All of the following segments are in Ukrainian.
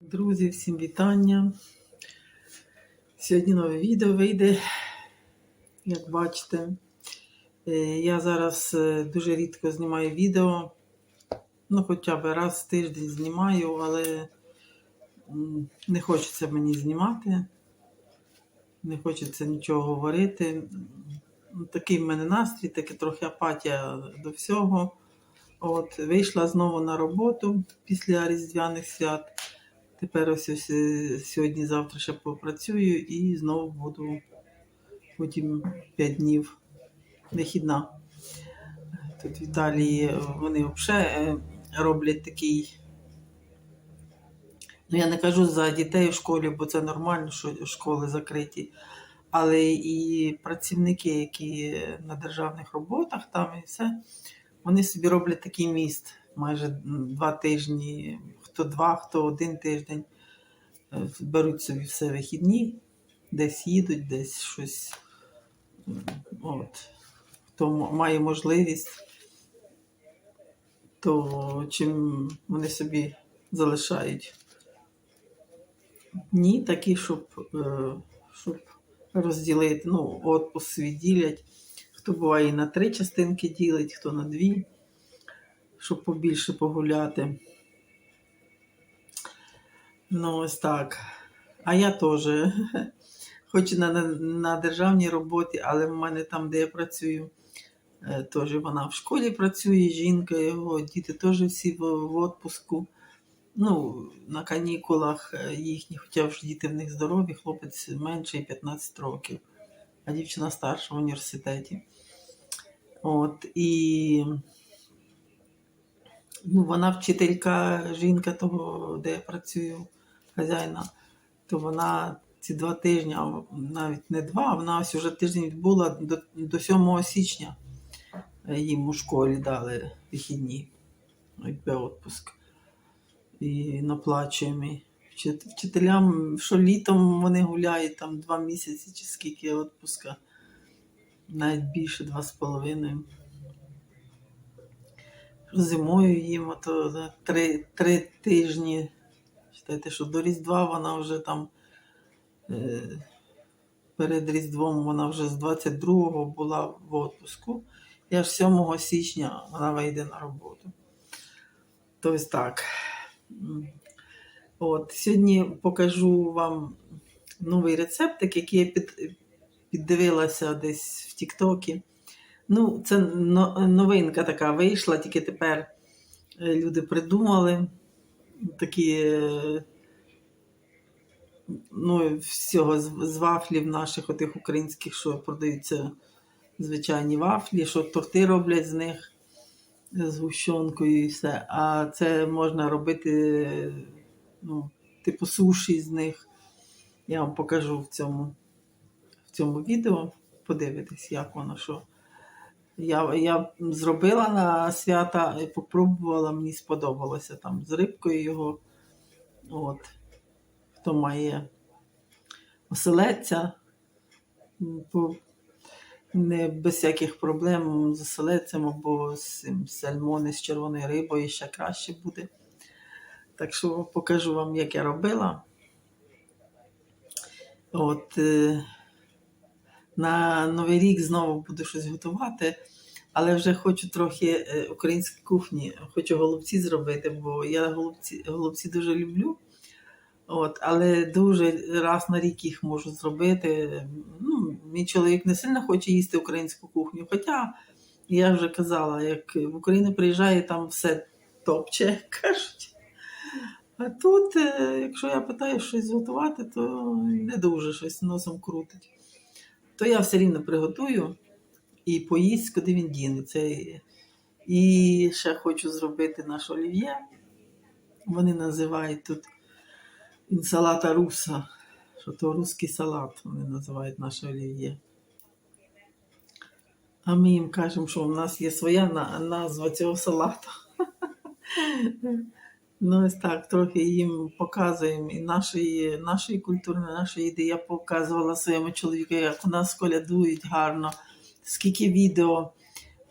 Друзі, всім вітання. Сьогодні нове відео вийде, як бачите. Е, Я зараз е, дуже рідко знімаю відео. Ну, хоча б раз в тиждень знімаю, але не хочеться мені знімати. Не хочеться нічого говорити. Ну, Такий в мене настрій, таки трохи апатія до всього. От, вийшла знову на роботу після Різдвяних свят. Тепер ось, ось е, сьогодні, завтра ще попрацюю і знову буду потім 5 днів вихідна. Тут в Італії е, вони взагалі роблять такий. Ну, я не кажу за дітей в школі, бо це нормально, що школи закриті. Але і працівники, які на державних роботах там і все, вони собі роблять такий міст майже два тижні, хто два, хто один тиждень. Е, Беруть собі все вихідні, десь їдуть, десь щось. От. Хто має можливість, то чим вони собі залишають дні такі, щоб, е, щоб розділити, ну, отпуск свій ділять. Хто буває на три частинки ділить, хто на дві, щоб побільше погуляти. Ну, ось так. А я теж, хоч на, на, на державній роботі, але в мене там, де я працюю, е, теж вона в школі працює, жінка його, діти теж всі в, в отпуску. Ну, на канікулах е, їхні, хоча ж діти в них здорові, хлопець менший 15 років, а дівчина старша в університеті. От, і ну, вона вчителька, жінка того, де я працюю, хазяїна, то вона ці два тижні, а навіть не два, вона ось уже тиждень відбула до, до 7 січня їм у школі дали вихідні, якби відпуск. І наплачуємо. Вчителям, що літом вони гуляють там два місяці чи скільки відпуска, навіть більше два з половиною. Зимою їм ото три, три тижні. Читайте, що до Різдва вона вже там е, перед Різдвом вона вже з 22-го була в відпуску. І аж 7 січня вона вийде на роботу. Тобто так. От, сьогодні покажу вам новий рецептик, який я під, піддивилася десь в Тіктокі. Ну, це новинка така вийшла, тільки тепер е, люди придумали такі ну, всього з вафлів наших, отих українських, що продаються звичайні вафлі, що торти роблять з них з гущонкою і все. А це можна робити, ну, типу суші з них. Я вам покажу в цьому, в цьому відео. Подивитись, як воно що. Я, я зробила на свята і попробувала, мені сподобалося там з рибкою його. От. Хто має оселедця, не без всяких проблем з оселедцем або з сальмони з червоною рибою ще краще буде. Так що покажу вам, як я робила. От, е, на Новий рік знову буду щось готувати, але вже хочу трохи е, української кухні, хочу голубці зробити, бо я голубці, голубці дуже люблю. От, але дуже раз на рік їх можу зробити. Ну, мій чоловік не сильно хоче їсти українську кухню. Хоча я вже казала, як в Україну приїжджає, там все топче, кажуть. А тут, е, якщо я питаю щось готувати, то не дуже щось носом крутить. То я все рівно приготую і поїсть, куди він дінеться. І- ще хочу зробити наш олів'є. Вони називають тут інсалата руса, що то русський салат, вони називають наше олів'є. А ми їм кажемо, що в нас є своя назва цього салату. Ну, ось так, трохи їм показуємо і нашої, нашої культури, нашої їди. Я показувала своєму чоловіку, як у нас колядують гарно, скільки відео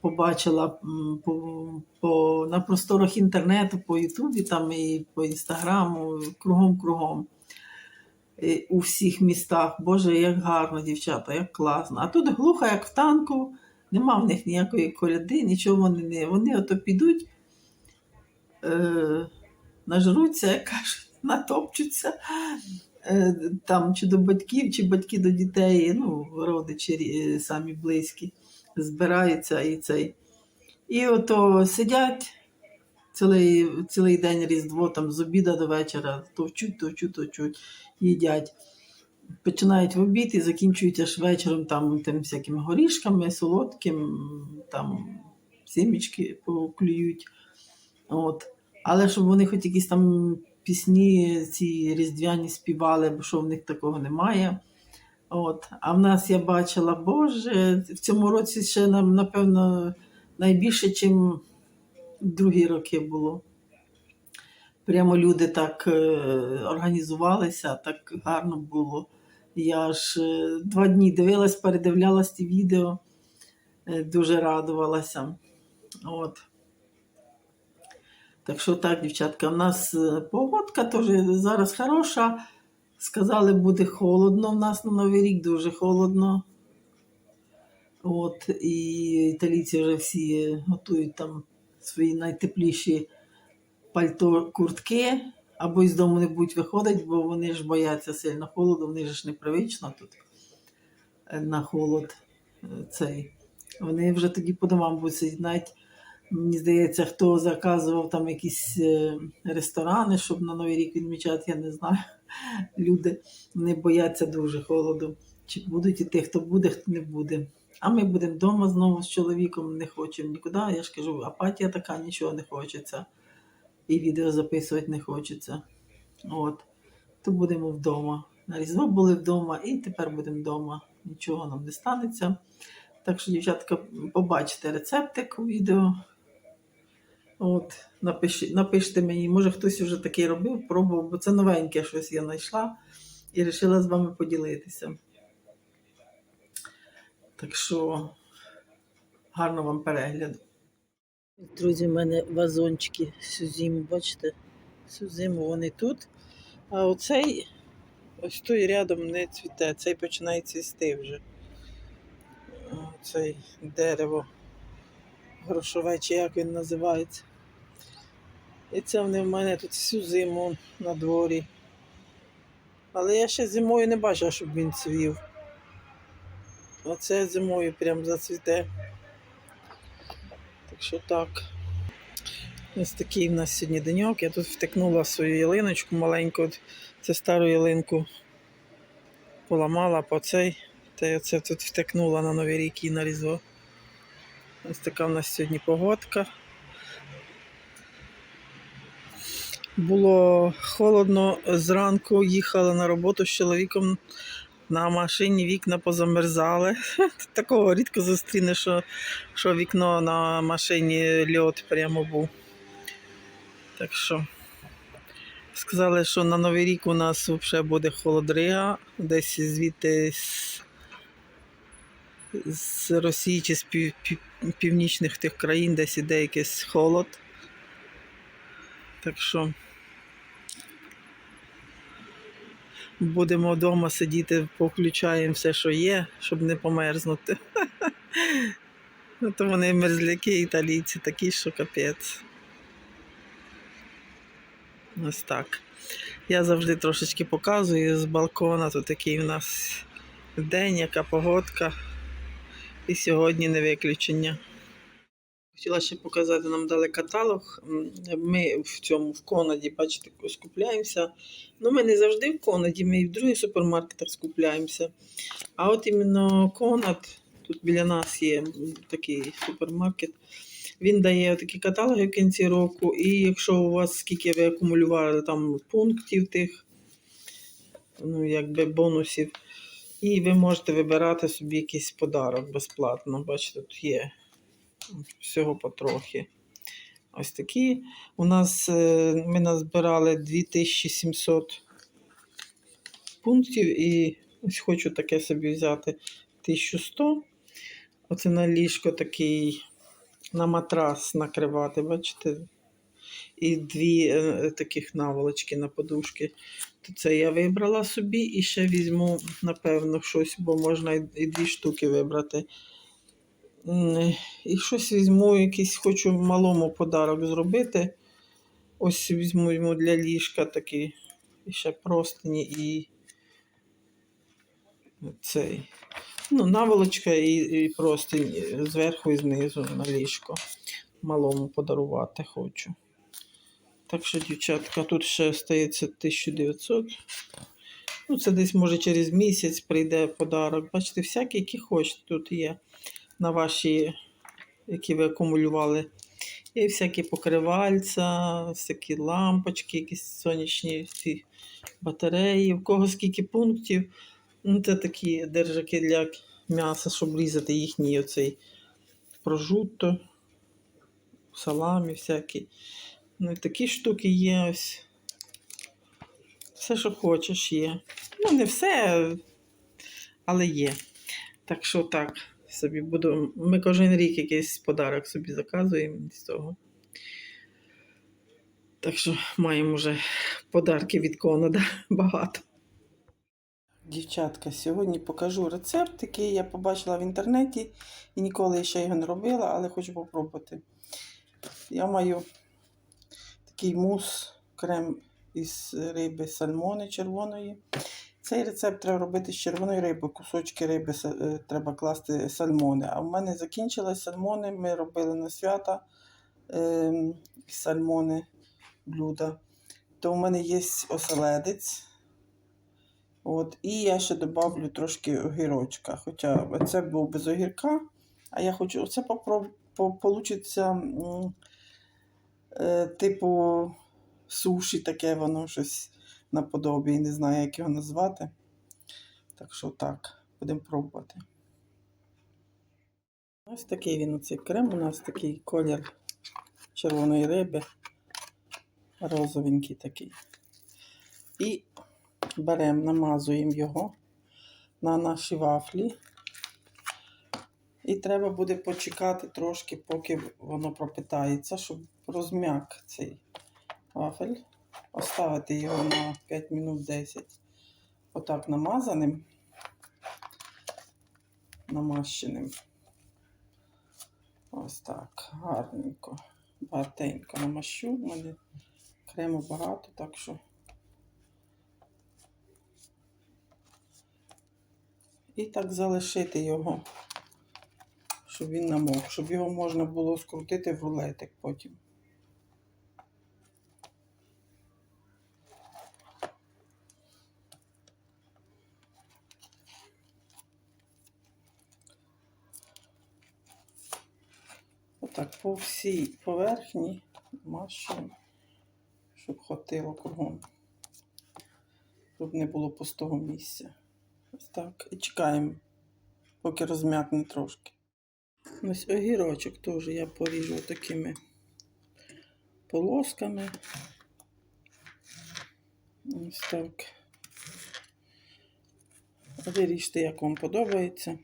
побачила по, по, на просторах інтернету, по Ютубі, там і по інстаграму, кругом-кругом. У всіх містах. Боже, як гарно, дівчата, як класно. А тут глухо, як в танку, нема в них ніякої коляди, нічого вони не. Вони ото підуть, е, нажруться, як кажуть, натопчуться е, там чи до батьків, чи батьки до дітей, ну, родичі самі близькі, збираються і цей. І ото сидять цілий, цілий день Різдво, там з обіда до вечора, товчуть, товчуть, товчуть, їдять. Починають в обід і закінчують аж вечором там тим всякими горішками, солодким, там сімічки поклюють. От. Але щоб вони хоч якісь там пісні ці різдвяні співали, бо що в них такого немає. От. А в нас я бачила, Боже, в цьому році ще нам, напевно, найбільше, ніж другі роки було. Прямо люди так е, організувалися, так гарно було. Я ж е, два дні дивилась, передивлялась ті відео, е, дуже радувалася. От. Так що так, дівчатка, у нас е, погодка теж зараз хороша. Сказали, буде холодно в нас на Новий рік, дуже холодно. От, і італійці вже всі готують там свої найтепліші пальто, куртки, або із дому не будуть виходити, бо вони ж бояться сильно холоду, вони ж непривично тут е, на холод е, цей. Вони вже тоді по домам будуть сидіти. Навіть Мені здається, хто заказував там якісь е, ресторани, щоб на Новий рік відмічати, я не знаю. Люди не бояться дуже холоду. Чи будуть іти, хто буде, хто не буде. А ми будемо вдома знову з чоловіком, не хочемо нікуди. Я ж кажу, апатія така, нічого не хочеться. І відео записувати не хочеться. От. То будемо вдома. На Різдво були вдома і тепер будемо вдома. Нічого нам не станеться. Так що, дівчатка, побачите рецептик у відео. От, напиши, напишіть мені, може хтось вже такий робив, пробував, бо це новеньке щось я знайшла і вирішила з вами поділитися. Так що гарного вам перегляду. Друзі, в мене вазончики всю зиму, бачите? Всю зиму вони тут. А оцей ось той рядом не цвіте, цей починає цвісти вже. Цей дерево грошове, чи як він називається. І це вони в мене тут всю зиму на дворі. Але я ще зимою не бачила, щоб він цвів. Оце зимою прям зацвіте. Так що так. Ось такий в нас сьогодні деньок. Я тут втикнула свою ялиночку маленьку. Це стару ялинку поламала по цей. Та я це тут втикнула на Новий рік і на Різдво. Ось така в нас сьогодні погодка. Було холодно зранку, їхала на роботу з чоловіком на машині, вікна позамерзали. Такого рідко зустрінеш, що, що вікно на машині льот прямо був. Так що сказали, що на Новий рік у нас взагалі буде холодрига, десь звідти з, з Росії чи з пів, пів, північних тих країн, десь іде якийсь холод. Так що будемо вдома сидіти, повключаємо все, що є, щоб не померзнути. Ну, То вони мерзляки, італійці такі, що капець. Ось так. Я завжди трошечки показую з балкона. Тут такий у нас день, яка погодка. І сьогодні не виключення. Хотіла ще показати, нам дали каталог. Ми в цьому в Конаді, бачите, скупляємося. Ну, ми не завжди в Конаді, ми і в других супермаркетах скупляємося. А от іменно Конад, тут біля нас є такий супермаркет. Він дає такі каталоги в кінці року, і якщо у вас скільки ви акумулювали там пунктів тих, ну, якби бонусів, і ви можете вибирати собі якийсь подарок безплатно. Бачите, тут є всього потрохи. Ось такі. У нас е, ми назбирали 2700 пунктів і ось хочу таке собі взяти 1100. Оце на ліжко такий на матрас накривати, бачите? І дві е, таких наволочки на подушки. То це я вибрала собі і ще візьму, напевно, щось, бо можна і, і дві штуки вибрати. І щось візьму, якийсь хочу малому подарок зробити. Ось візьму йому для ліжка такі ще простині і цей. Ну, наволочка і, і простинь зверху і знизу на ліжко. Малому подарувати хочу. Так що, дівчатка, тут ще стається 1900. Ну, це десь, може, через місяць прийде подарок. Бачите, всякі, які хочете, тут є на ваші, які ви акумулювали. І всякі покривальця, всякі лампочки, якісь сонячні ці батареї, в кого скільки пунктів. Ну, це такі держаки для м'яса, щоб різати їхній оцей прожутто, саламі всякі. Ну, такі штуки є ось. Все, що хочеш, є. Ну, не все, але є. Так що так, собі буду. Ми кожен рік якийсь подарок собі заказуємо з того. Так що маємо вже подарки від Конада багато. Дівчатка, сьогодні покажу рецепт, який я побачила в інтернеті і ніколи ще його не робила, але хочу попробувати. Я маю такий мус, крем із риби сальмони червоної. Цей рецепт треба робити з червоної риби. Кусочки риби е, треба класти сальмони. А в мене закінчились сальмони. Ми робили на свята е, сальмони блюда. То в мене є оселедець. От, і я ще добавлю трошки огірочка. Хоча це був без огірка. А я хочу, оце получиться е, типу суші, таке воно щось наподобі. Не знаю, як його назвати. Так що так, будемо пробувати. Ось такий він оцей крем. У нас такий колір червоної риби. Розовенький такий. І беремо, намазуємо його на наші вафлі. І треба буде почекати трошки, поки воно пропитається, щоб розм'як цей вафель. Оставити його на 5 минут 10. Отак намазаним, намащеним. Ось так, гарненько, багатенько намащу. У мене крему багато, так що. І так залишити його, щоб він намок, щоб його можна було скрутити в рулетик потім. Отак по всій поверхні мащуємо, щоб хватило кругом, щоб не було пустого місця. Ось так. І чекаємо, поки розм'якне трошки. Ось огірочок теж я поріжу такими полосками. Ось так. Виріште, як вам подобається.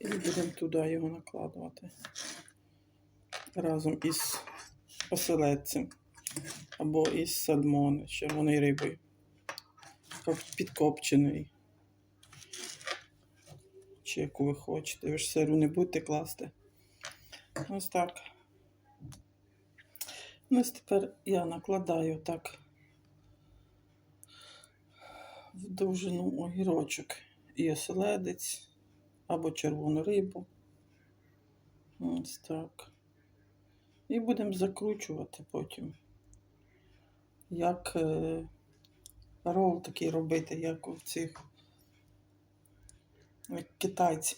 І будемо туди його накладувати разом із оселедцем або із сальмони з червоною рибою. Підкопченої. Чи яку ви хочете. Ви ж сиру не будете класти. Ось так. Ось тепер я накладаю так в довжину огірочок і оселедець або червону рибу. Ось так. І будемо закручувати потім. Як е, рол такий робити, як у цих як китайці.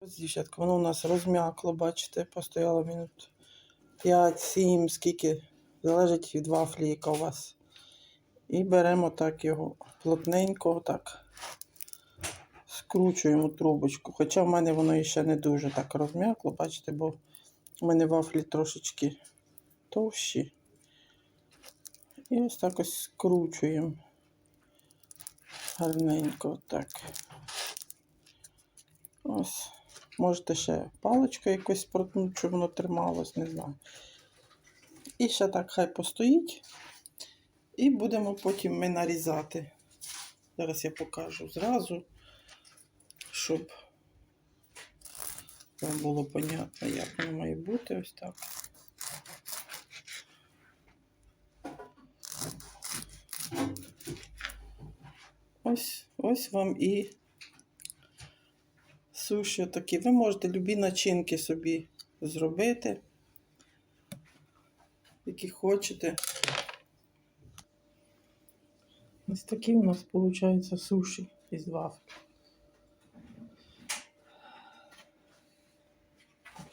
Ось, дівчатка, воно у нас розм'якло, бачите, постояло минут 5-7, скільки залежить від вафлі, яка у вас. І беремо так його плотненько, так скручуємо трубочку. Хоча в мене воно іще не дуже так розм'якло, бачите, бо у мене вафлі трошечки товщі. І ось так ось скручуємо гарненько так. Ось. Можете ще паличкою якось проткнути, щоб воно трималось, не знаю. І ще так хай постоїть. І будемо потім ми нарізати. Зараз я покажу зразу, щоб вам було понятно, як воно має бути ось так. Ось, ось вам і суші такі. Ви можете любі начинки собі зробити, які хочете. Ось такі у нас виходить суші із вафель.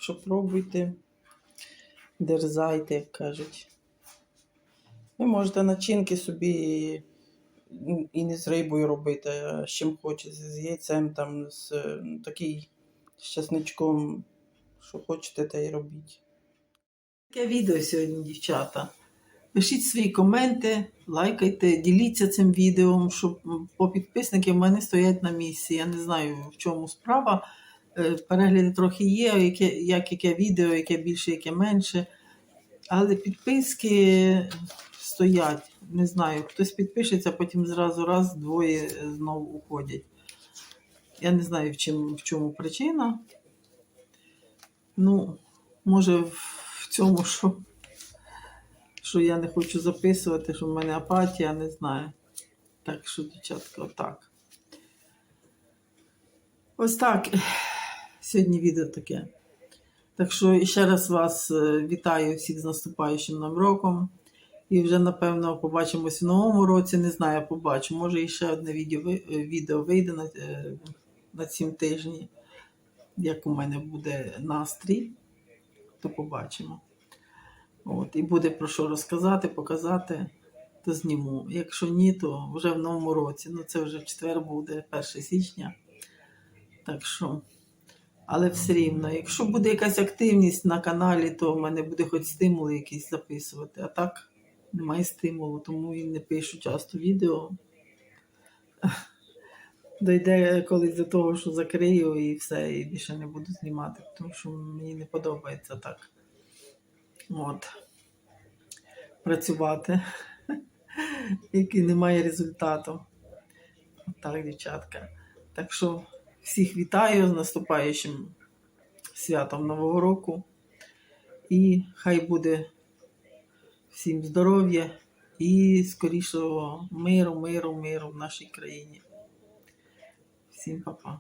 Що пробуйте, дерзайте, як кажуть. Ви можете начинки собі і не з рибою робити, а з чим хочете, з яйцем, там, з е, такий з чесничком, що хочете, те й робіть. Таке відео сьогодні, дівчата. Пишіть свої коменти, лайкайте, діліться цим відео, щоб по підписники в мене стоять на місці. Я не знаю, в чому справа. Е, Перегляди трохи є, яке, як яке відео, яке більше, яке менше. Але підписки стоять. Не знаю, хтось підпишеться, потім зразу раз двоє знову уходять. Я не знаю, в чому, в чому причина. Ну, може, в цьому, що, що я не хочу записувати, що в мене апатія, не знаю. Так що, дівчатка, отак. Ось так. Сьогодні відео таке. Так що ще раз вас е, вітаю всіх з наступаючим новим роком. І вже, напевно, побачимось в новому році. Не знаю, побачу. Може, і ще одне відео, е, вийде на, е, на цім тижні. Як у мене буде настрій, то побачимо. От, і буде про що розказати, показати, то зніму. Якщо ні, то вже в новому році. Ну, це вже в четвер буде 1 січня. Так що. Але все рівно, якщо буде якась активність на каналі, то в мене буде хоч стимул якийсь записувати. А так немає стимулу, тому і не пишу часто відео. Дойде колись до того, що закрию і все, і більше не буду знімати, тому що мені не подобається так. От. Працювати, який немає результату. Так, дівчатка. Так що всіх вітаю з наступаючим святом Нового року. І хай буде всім здоров'я і скорішого миру, миру, миру в нашій країні. Всім па-па.